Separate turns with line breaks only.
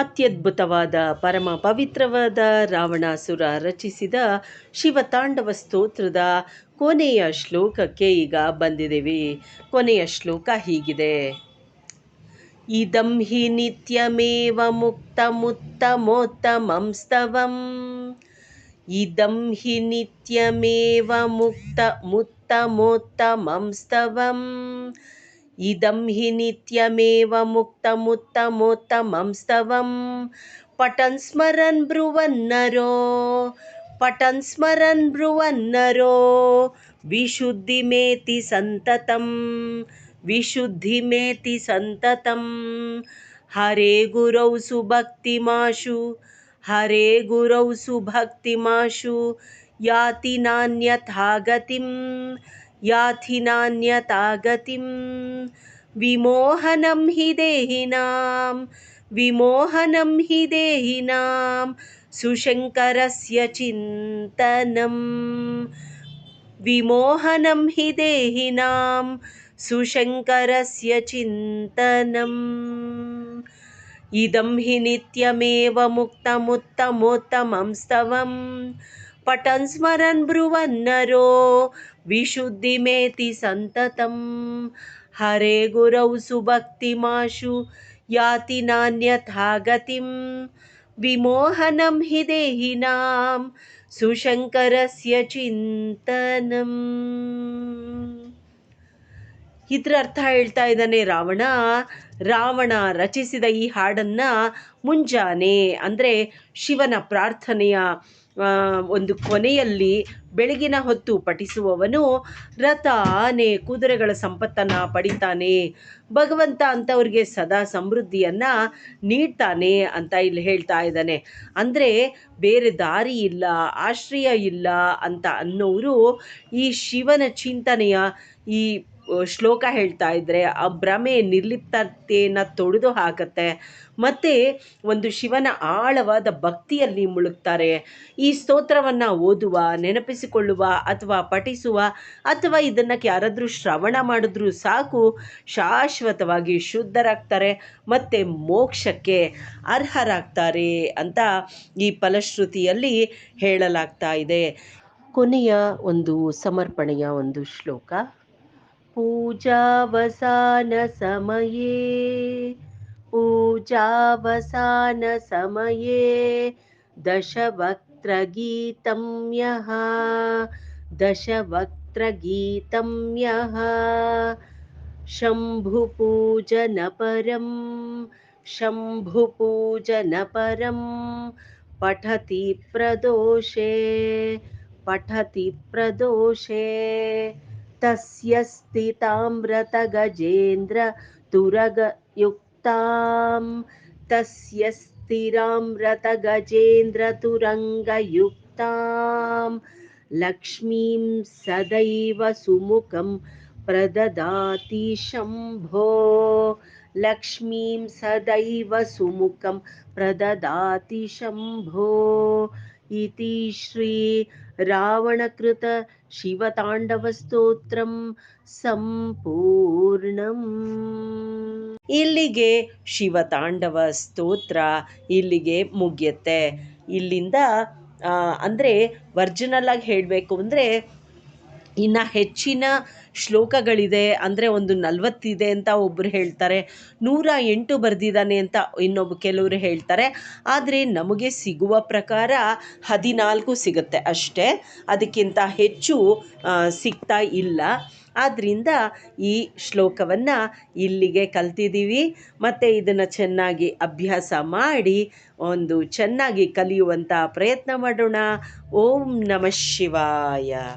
ಅತ್ಯದ್ಭುತವಾದ ಪರಮ ಪವಿತ್ರವಾದ ರಾವಣಾಸುರ ರಚಿಸಿದ ಶಿವತಾಂಡವ ಸ್ತೋತ್ರದ ಕೊನೆಯ ಶ್ಲೋಕಕ್ಕೆ ಈಗ ಬಂದಿದ್ದೀವಿ ಕೊನೆಯ ಶ್ಲೋಕ ಹೀಗಿದೆ ಇದಂ ಹಿ ನಿತ್ಯಮೇವ ಮುಕ್ತ ಸ್ತವಂ ಇದಂ ಹಿ ನಿತ್ಯಮೇವ ಮುಕ್ತ ಮುತ್ತಮೋತ್ತಮಂಸ್ತವಂ ಸ್ತವಂ इदं हि नित्यमेवमुक्तमुत्तमोत्तमं स्तवं पटन् स्मरन् ब्रुवन्नरो स्मरन् ब्रुवन्नरो विशुद्धिमेति सन्ततं विशुद्धिमेति सन्ततं हरे गुरौ सुभक्तिमाशु हरे गुरौ सुभक्तिमाशु याति नान्यथा गतिम् नान्यता गतिं विमोहनं हि देहिनां विमोहनं हि देहिनां सुशङ्करस्य चिन्तनं विमोहनं हि देहिनां सुशङ्करस्य चिन्तनम् इदं हि नित्यमेव मुक्तमुत्तमोत्तमं स्तवम् पटन् स्मरन् ब्रुवन्नरो विशुद्धिमेति सन्ततं हरे गुरौ सुभक्तिमाशु याति नान्यथा गतिं विमोहनं हि देहिनां सुशङ्करस्य चिन्तनम् ಇದರ ಅರ್ಥ ಹೇಳ್ತಾ ಇದ್ದಾನೆ ರಾವಣ ರಾವಣ ರಚಿಸಿದ ಈ ಹಾಡನ್ನು ಮುಂಜಾನೆ ಅಂದರೆ ಶಿವನ ಪ್ರಾರ್ಥನೆಯ ಒಂದು ಕೊನೆಯಲ್ಲಿ ಬೆಳಗಿನ ಹೊತ್ತು ಪಠಿಸುವವನು ರಥ ಆನೆ ಕುದುರೆಗಳ ಸಂಪತ್ತನ್ನು ಪಡಿತಾನೆ ಭಗವಂತ ಅಂಥವ್ರಿಗೆ ಸದಾ ಸಮೃದ್ಧಿಯನ್ನು ನೀಡ್ತಾನೆ ಅಂತ ಇಲ್ಲಿ ಹೇಳ್ತಾ ಇದ್ದಾನೆ ಅಂದರೆ ಬೇರೆ ದಾರಿ ಇಲ್ಲ ಆಶ್ರಯ ಇಲ್ಲ ಅಂತ ಅನ್ನೋರು ಈ ಶಿವನ ಚಿಂತನೆಯ ಈ ಶ್ಲೋಕ ಹೇಳ್ತಾ ಇದ್ದರೆ ಆ ಭ್ರಮೆ ನಿರ್ಲಿಪ್ತತೆಯನ್ನು ತೊಡೆದು ಹಾಕತ್ತೆ ಮತ್ತು ಒಂದು ಶಿವನ ಆಳವಾದ ಭಕ್ತಿಯಲ್ಲಿ ಮುಳುಗ್ತಾರೆ ಈ ಸ್ತೋತ್ರವನ್ನು ಓದುವ ನೆನಪಿಸಿಕೊಳ್ಳುವ ಅಥವಾ ಪಠಿಸುವ ಅಥವಾ ಇದನ್ನು ಯಾರಾದರೂ ಶ್ರವಣ ಮಾಡಿದ್ರೂ ಸಾಕು ಶಾಶ್ವತವಾಗಿ ಶುದ್ಧರಾಗ್ತಾರೆ ಮತ್ತು ಮೋಕ್ಷಕ್ಕೆ ಅರ್ಹರಾಗ್ತಾರೆ ಅಂತ ಈ ಫಲಶ್ರುತಿಯಲ್ಲಿ ಹೇಳಲಾಗ್ತಾ ಇದೆ ಕೊನೆಯ ಒಂದು ಸಮರ್ಪಣೆಯ ಒಂದು ಶ್ಲೋಕ पूजावसानसमये पूजावसानसमये दशवक्त्रगीतं यः दशवक्त्रगीतं यः शम्भुपूजनपरं शम्भुपूजनपरं पठति प्रदोषे पठति प्रदोषे तस्य स्थितामृतगजेन्द्र तुरगयुक्तां तस्य स्थिरामृतगजेन्द्रतुरङ्गयुक्तां लक्ष्मीं सदैव सुमुखं प्रददाति शम्भो लक्ष्मीं सदैव सुमुखं प्रददाति शम्भो इति श्री ಶಿವತಾಂಡವ ಸ್ತೋತ್ರಂ ಸಂಪೂರ್ಣಂ ಇಲ್ಲಿಗೆ ಶಿವತಾಂಡವ ಸ್ತೋತ್ರ ಇಲ್ಲಿಗೆ ಮುಗಿಯತ್ತೆ ಇಲ್ಲಿಂದ ಅಂದರೆ ಆಗಿ ಹೇಳಬೇಕು ಅಂದರೆ ಇನ್ನು ಹೆಚ್ಚಿನ ಶ್ಲೋಕಗಳಿದೆ ಅಂದರೆ ಒಂದು ನಲವತ್ತಿದೆ ಅಂತ ಒಬ್ಬರು ಹೇಳ್ತಾರೆ ನೂರ ಎಂಟು ಬರೆದಿದ್ದಾನೆ ಅಂತ ಇನ್ನೊಬ್ಬ ಕೆಲವರು ಹೇಳ್ತಾರೆ ಆದರೆ ನಮಗೆ ಸಿಗುವ ಪ್ರಕಾರ ಹದಿನಾಲ್ಕು ಸಿಗುತ್ತೆ ಅಷ್ಟೇ ಅದಕ್ಕಿಂತ ಹೆಚ್ಚು ಸಿಗ್ತಾ ಇಲ್ಲ ಆದ್ದರಿಂದ ಈ ಶ್ಲೋಕವನ್ನು ಇಲ್ಲಿಗೆ ಕಲ್ತಿದ್ದೀವಿ ಮತ್ತು ಇದನ್ನು ಚೆನ್ನಾಗಿ ಅಭ್ಯಾಸ ಮಾಡಿ ಒಂದು ಚೆನ್ನಾಗಿ ಕಲಿಯುವಂಥ ಪ್ರಯತ್ನ ಮಾಡೋಣ ಓಂ ನಮಃ ಶಿವಾಯ